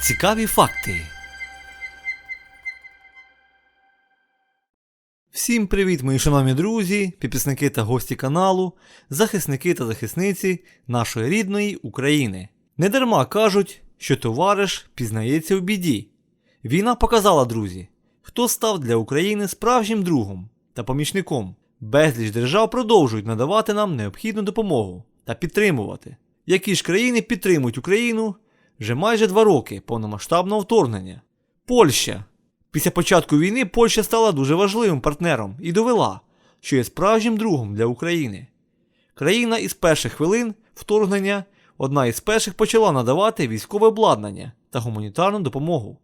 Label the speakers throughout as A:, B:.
A: Цікаві факти. Всім привіт, мої шановні друзі, підписники та гості каналу, захисники та захисниці нашої рідної України. Недарма кажуть, що товариш пізнається в біді. Війна показала, друзі, хто став для України справжнім другом та помічником. Безліч держав продовжують надавати нам необхідну допомогу та підтримувати. Які ж країни підтримують Україну вже майже два роки повномасштабного вторгнення? Польща. Після початку війни Польща стала дуже важливим партнером і довела, що є справжнім другом для України. Країна із перших хвилин вторгнення одна із перших почала надавати військове обладнання та гуманітарну допомогу.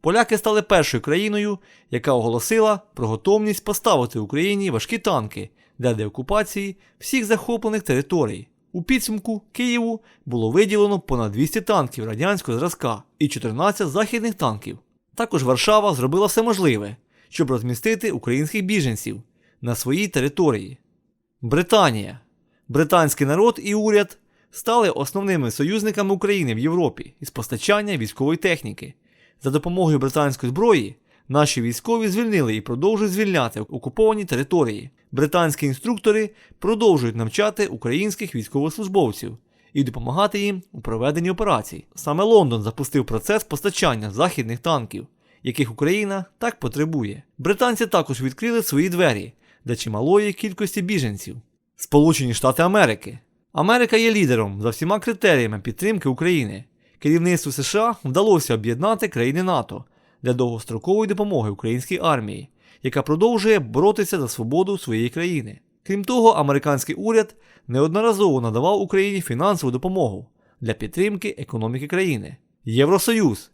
A: Поляки стали першою країною, яка оголосила про готовність поставити Україні важкі танки для деокупації всіх захоплених територій. У підсумку Києву було виділено понад 200 танків радянського зразка і 14 західних танків. Також Варшава зробила все можливе, щоб розмістити українських біженців на своїй території. Британія. Британський народ і уряд стали основними союзниками України в Європі із постачання військової техніки. За допомогою британської зброї наші військові звільнили і продовжують звільняти окуповані території. Британські інструктори продовжують навчати українських військовослужбовців і допомагати їм у проведенні операцій. Саме Лондон запустив процес постачання західних танків, яких Україна так потребує. Британці також відкрили свої двері для чималої кількості біженців. Сполучені Штати Америки. Америка є лідером за всіма критеріями підтримки України. Керівництву США вдалося об'єднати країни НАТО для довгострокової допомоги українській армії, яка продовжує боротися за свободу своєї країни. Крім того, американський уряд неодноразово надавав Україні фінансову допомогу для підтримки економіки країни. Євросоюз.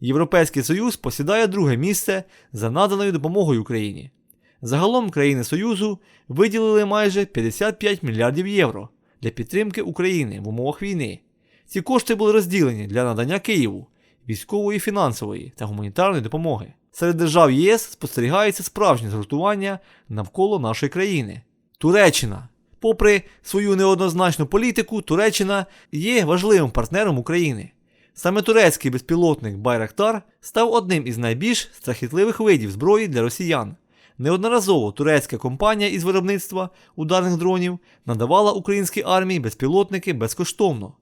A: Європейський Союз посідає друге місце за наданою допомогою Україні. Загалом країни Союзу виділили майже 55 мільярдів євро для підтримки України в умовах війни. Ці кошти були розділені для надання Києву військової, фінансової та гуманітарної допомоги. Серед держав ЄС спостерігається справжнє згуртування навколо нашої країни. Туреччина. Попри свою неоднозначну політику, Туреччина є важливим партнером України. Саме турецький безпілотник Байрактар став одним із найбільш страхітливих видів зброї для росіян. Неодноразово турецька компанія із виробництва ударних дронів надавала українській армії безпілотники безкоштовно.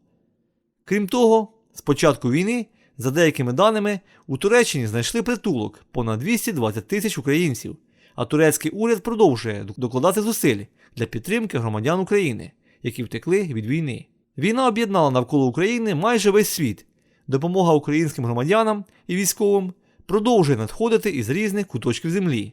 A: Крім того, з початку війни, за деякими даними, у Туреччині знайшли притулок понад 220 тисяч українців, а турецький уряд продовжує докладати зусиль для підтримки громадян України, які втекли від війни. Війна об'єднала навколо України майже весь світ. Допомога українським громадянам і військовим продовжує надходити із різних куточків землі,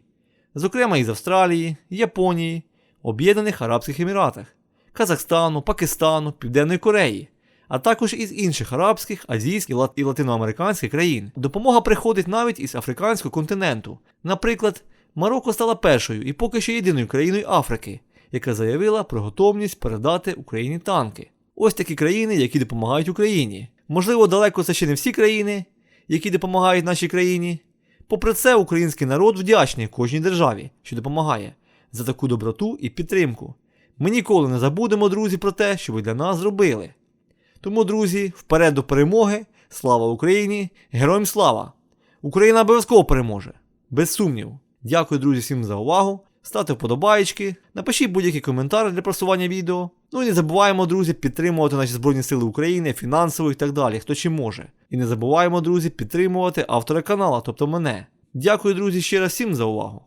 A: зокрема із Австралії, Японії, Об'єднаних Арабських Еміратах, Казахстану, Пакистану, Південної Кореї, а також із інших арабських, азійських і латиноамериканських країн. Допомога приходить навіть із африканського континенту. Наприклад, Марокко стала першою і поки що єдиною країною Африки, яка заявила про готовність передати Україні танки. Ось такі країни, які допомагають Україні. Можливо, далеко це ще не всі країни, які допомагають нашій країні. Попри це, український народ вдячний кожній державі, що допомагає, за таку доброту і підтримку. Ми ніколи не забудемо, друзі, про те, що ви для нас зробили. Тому, друзі, вперед до перемоги, слава Україні, героям слава! Україна обов'язково переможе, без сумніву. Дякую, друзі, всім за увагу. Ставте вподобаєчки, напишіть будь-який коментар для просування відео. Ну і не забуваємо, друзі, підтримувати наші Збройні Сили України, фінансово і так далі, хто чим може. І не забуваємо, друзі, підтримувати автора канала, тобто мене. Дякую, друзі, ще раз всім за увагу.